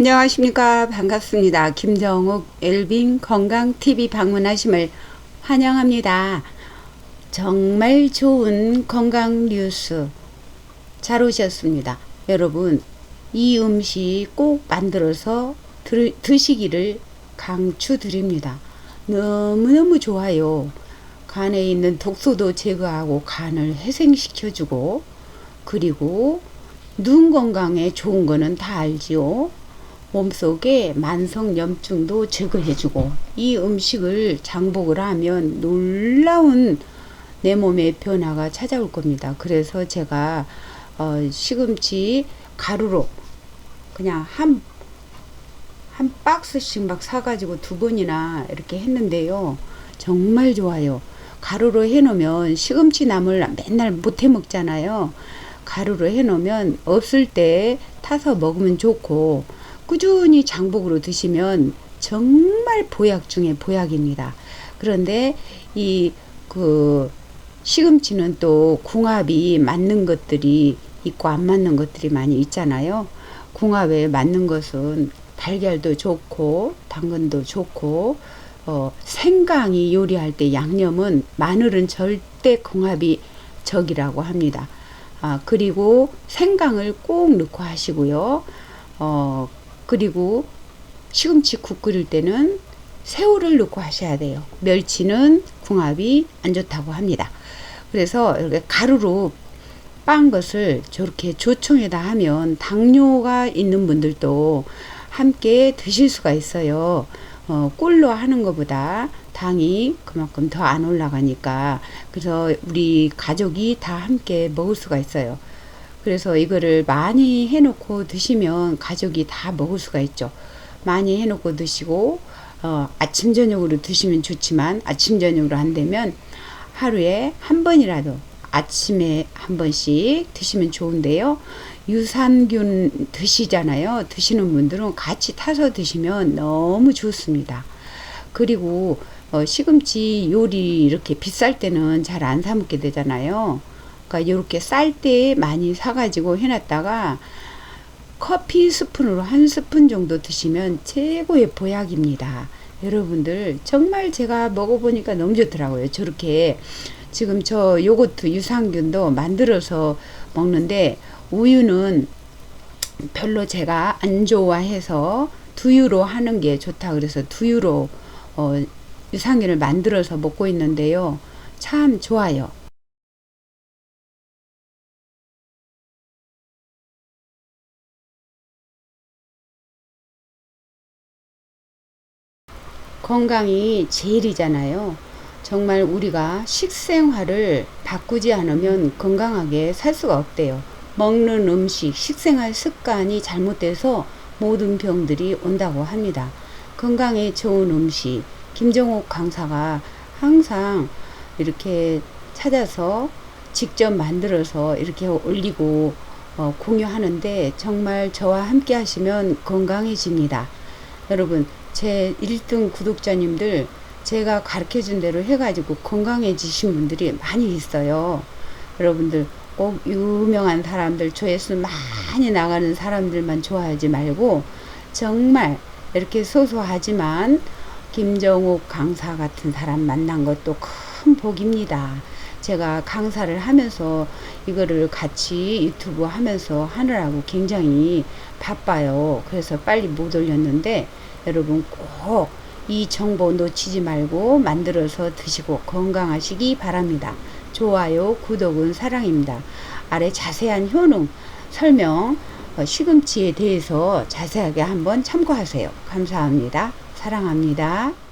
안녕하십니까 반갑습니다. 김정욱 엘빈 건강TV 방문하심을 환영합니다. 정말 좋은 건강 뉴스 잘 오셨습니다. 여러분 이 음식 꼭 만들어서 드, 드시기를 강추드립니다. 너무너무 좋아요. 간에 있는 독소도 제거하고 간을 회생시켜주고 그리고 눈 건강에 좋은 거는 다 알지요. 몸속에 만성 염증도 제거해주고 이 음식을 장복을 하면 놀라운 내 몸의 변화가 찾아올 겁니다. 그래서 제가 어, 시금치 가루로 그냥 한, 한 박스씩 막 사가지고 두 번이나 이렇게 했는데요. 정말 좋아요. 가루로 해놓으면 시금치 나물 맨날 못 해 먹잖아요. 가루로 해놓으면 없을 때 타서 먹으면 좋고 꾸준히 장복으로 드시면 정말 보약 중에 보약입니다. 그런데 이 그 시금치는 또 궁합이 맞는 것들이 있고 안 맞는 것들이 많이 있잖아요. 궁합에 맞는 것은 달걀도 좋고 당근도 좋고 어, 생강이 요리할 때 양념은 마늘은 절대 궁합이 적이라고 합니다. 아, 그리고 생강을 꼭 넣고 하시고요. 어, 그리고 시금치 국 끓일 때는 새우를 넣고 하셔야 돼요. 멸치는 궁합이 안 좋다고 합니다. 그래서 이렇게 가루로 빻은 것을 저렇게 조청에다 하면 당뇨가 있는 분들도 함께 드실 수가 있어요. 어, 꿀로 하는 것보다 당이 그만큼 더 안 올라가니까 그래서 우리 가족이 다 함께 먹을 수가 있어요. 그래서 이거를 많이 해놓고 드시면 가족이 다 먹을 수가 있죠. 많이 해놓고 드시고 어, 아침 저녁으로 드시면 좋지만 아침 저녁으로 안 되면 하루에 한 번이라도 아침에 한 번씩 드시면 좋은데요. 유산균 드시잖아요. 드시는 분들은 같이 타서 드시면 너무 좋습니다. 그리고 어, 시금치 요리 이렇게 비쌀 때는 잘 안 사 먹게 되잖아요. 그러니까 이렇게 쌀 때 많이 사가지고 해놨다가 커피 스푼으로 한 스푼 정도 드시면 최고의 보약입니다. 여러분들 정말 제가 먹어보니까 너무 좋더라고요. 저렇게 지금 저 요거트 유산균도 만들어서 먹는데 우유는 별로 제가 안 좋아해서 두유로 하는 게 좋다 그래서 두유로 어, 유산균을 만들어서 먹고 있는데요. 참 좋아요. 건강이 제일이잖아요. 정말 우리가 식생활을 바꾸지 않으면 건강하게 살 수가 없대요. 먹는 음식, 식생활 습관이 잘못돼서 모든 병들이 온다고 합니다. 건강에 좋은 음식, 김정옥 강사가 항상 이렇게 찾아서 직접 만들어서 이렇게 올리고 어, 공유하는데 정말 저와 함께 하시면 건강해집니다. 여러분, 제 1등 구독자님들 제가 가르쳐 준 대로 해가지고 건강해지신 분들이 많이 있어요. 여러분들 꼭 유명한 사람들 조회수 많이 나가는 사람들만 좋아하지 말고 정말 이렇게 소소하지만 김정욱 강사 같은 사람 만난 것도 큰 복입니다. 제가 강사를 하면서 이거를 같이 유튜브 하면서 하느라고 굉장히 바빠요. 그래서 빨리 못 올렸는데 여러분 꼭 이 정보 놓치지 말고 만들어서 드시고 건강하시기 바랍니다. 좋아요, 구독은 사랑입니다. 아래 자세한 효능 설명 어, 시금치에 대해서 자세하게 한번 참고하세요. 감사합니다. 사랑합니다.